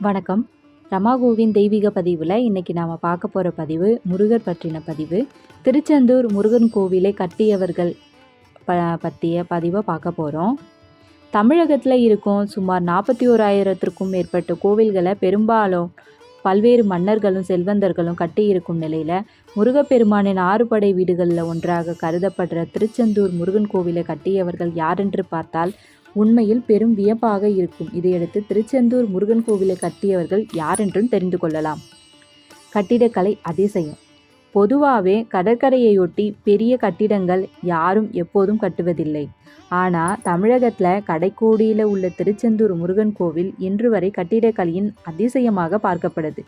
வணக்கம். ரமாகோவின் தெய்வீக பதிவில் இன்றைக்கி நாம் பார்க்க போகிற பதிவு முருகர் பற்றின பதிவு. திருச்செந்தூர் முருகன் கோவிலை கட்டியவர்கள் ப பற்றிய பதிவை பார்க்க போகிறோம் தமிழகத்தில் இருக்கும் சுமார் நாற்பத்தி ஓராயிரத்திற்கும் மேற்பட்ட கோவில்களை பெரும்பாலும் பல்வேறு மன்னர்களும் செல்வந்தர்களும் கட்டியிருக்கும் நிலையில் முருகப்பெருமானின் ஆறுபடை வீடுகளில் ஒன்றாக கருதப்படுற திருச்செந்தூர் முருகன் கோவிலை கட்டியவர்கள் யாரென்று பார்த்தால் உண்மையில் பெரும் வியப்பாக இருக்கும். இதையடுத்து திருச்செந்தூர் முருகன் கோவிலை கட்டியவர்கள் யாரென்றும் தெரிந்து கொள்ளலாம். கட்டிடக்கலை அதிசயம். பொதுவாகவே கடற்கரையையொட்டி பெரிய கட்டிடங்கள் யாரும் எப்போதும் கட்டுவதில்லை. ஆனால் தமிழகத்தில் கடைக்கோடியில் உள்ள திருச்செந்தூர் முருகன் கோவில் இன்று வரை கட்டிடக்கலையின் அதிசயமாக பார்க்கப்படுது.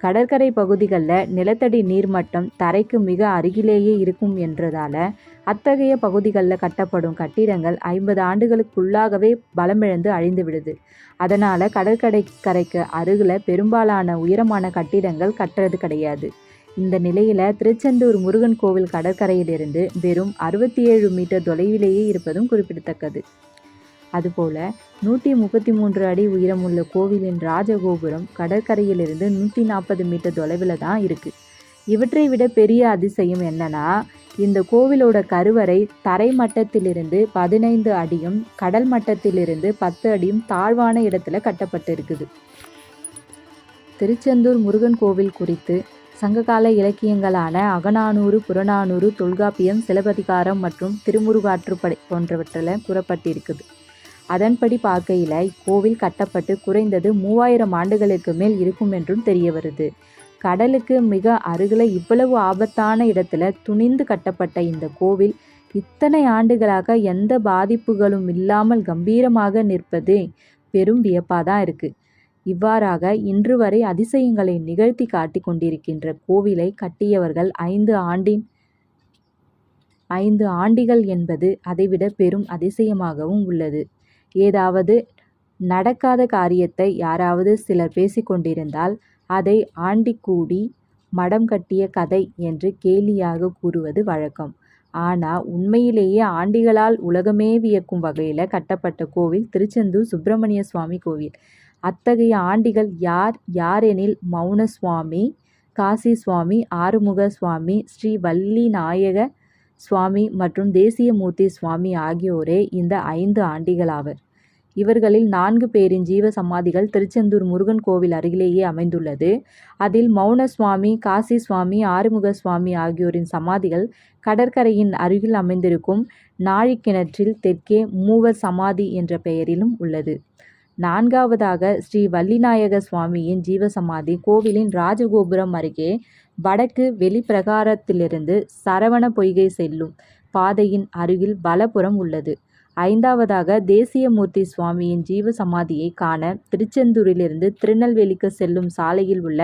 கடற்கரை பகுதிகளில் நிலத்தடி நீர்மட்டம் தரைக்கு மிக அருகிலேயே இருக்கும் என்றதால அத்தகைய பகுதிகளில் கட்டப்படும் கட்டிடங்கள் ஐம்பது ஆண்டுகளுக்குள்ளாகவே பலமிழந்து அழிந்து விடுது அதனால் கடற்கரை கரைக்கு அருகில் பெரும்பாலான உயரமான கட்டிடங்கள் கட்டுறது கிடையாது. இந்த நிலையில் திருச்செந்தூர் முருகன் கோவில் கடற்கரையிலிருந்து வெறும் அறுபத்தி ஏழு மீட்டர் தொலைவிலேயே இருப்பதும் குறிப்பிடத்தக்கது. அதுபோல நூற்றி முப்பத்தி மூன்று அடி உயரமுள்ள கோவிலின் ராஜகோபுரம் கடற்கரையிலிருந்து நூற்றி நாற்பது மீட்டர் தொலைவில் தான் இருக்குது இவற்றை விட பெரிய அதிசயம் என்னன்னா இந்த கோவிலோட கருவறை தரை மட்டத்திலிருந்து பதினைந்து அடியும் கடல் மட்டத்திலிருந்து பத்து அடியும் தாழ்வான இடத்துல கட்டப்பட்டிருக்குது. திருச்செந்தூர் முருகன் கோவில் குறித்து சங்ககால இலக்கியங்களான அகநானூறு புறநானூறு தொல்காப்பியம் சிலப்பதிகாரம் மற்றும் திருமுருகாற்றுப்படை போன்றவற்றில் கூறப்பட்டிருக்குது. அதன்படி பார்க்கையில் இக்கோவில் கட்டப்பட்டு குறைந்தது மூவாயிரம் ஆண்டுகளுக்கு மேல் இருக்கும் என்றும் தெரிய வருது கடலுக்கு மிக அருகில் இவ்வளவு ஆபத்தான இடத்துல துணிந்து கட்டப்பட்ட இந்த கோவில் இத்தனை ஆண்டுகளாக எந்த பாதிப்புகளும் இல்லாமல் கம்பீரமாக நிற்பது பெரும் வியப்பாக தான் இருக்குது இவ்வாறாக இன்று வரை அதிசயங்களை நிகழ்த்தி காட்டி கொண்டிருக்கின்ற கோவிலை கட்டியவர்கள் ஐந்து ஆண்டின் ஐந்து ஆண்டிகள் என்பது அதைவிட பெரும் அதிசயமாகவும் உள்ளது. ஏதாவது நடக்காத காரியத்தை யாராவது சிலர் பேசிக்கொண்டிருந்தால் அதை ஆண்டிக்கூடி மடம் கட்டிய கதை என்று கேலியாக கூறுவது வழக்கம். ஆனால் உண்மையிலேயே ஆண்டிகளால் உலகமே வியக்கும் வகையில் கட்டப்பட்ட கோவில் திருச்செந்தூர் சுப்பிரமணிய சுவாமி கோவில். அத்தகைய ஆண்டிகள் யார் யாரெனில் மௌன சுவாமி காசி சுவாமி ஆறுமுக சுவாமி ஸ்ரீ வள்ளி நாயக சுவாமி மற்றும் தேசியமூர்த்தி சுவாமி ஆகியோரே இந்த ஐந்து ஆண்டிகளாவர். இவர்களில் நான்கு பேரின் ஜீவ சமாதிகள் திருச்செந்தூர் முருகன் கோவில் அருகிலேயே அமைந்துள்ளது. அதில் மௌன சுவாமி காசி சுவாமி ஆறுமுக சுவாமி ஆகியோரின் சமாதிகள் கடற்கரையின் அருகில் அமைந்திருக்கும் நாழிக்கிணற்றில் தெற்கே மூவர் சமாதி என்ற பெயரிலும் உள்ளது. நான்காவதாக ஸ்ரீ வள்ளிநாயக சுவாமியின் ஜீவசமாதி கோவிலின் ராஜகோபுரம் அருகே வடக்கு வெளிப்பிரகாரத்திலிருந்து சரவண பொய்கை செல்லும் பாதையின் அருகில் பலபுறம் உள்ளது. ஐந்தாவதாக தேசியமூர்த்தி சுவாமியின் ஜீவ சமாதியை காண திருச்செந்தூரிலிருந்து திருநெல்வேலிக்கு செல்லும் சாலையில் உள்ள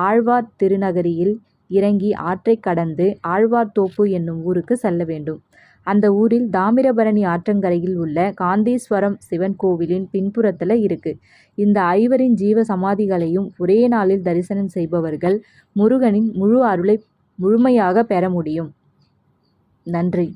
ஆழ்வார் திருநகரியில் இறங்கி ஆற்றை கடந்து ஆழ்வார்தோப்பு என்னும் ஊருக்கு செல்ல வேண்டும். அந்த ஊரில் தாமிரபரணி ஆற்றங்கரையில் உள்ள காந்தீஸ்வரம் சிவன் கோவிலின் பின்புறத்தில் இருக்கு. இந்த ஐவரின் ஜீவ சமாதிகளையும் ஒரே நாளில் தரிசனம் செய்பவர்கள் முருகனின் முழு அருளை முழுமையாக பெற முடியும். நன்றி.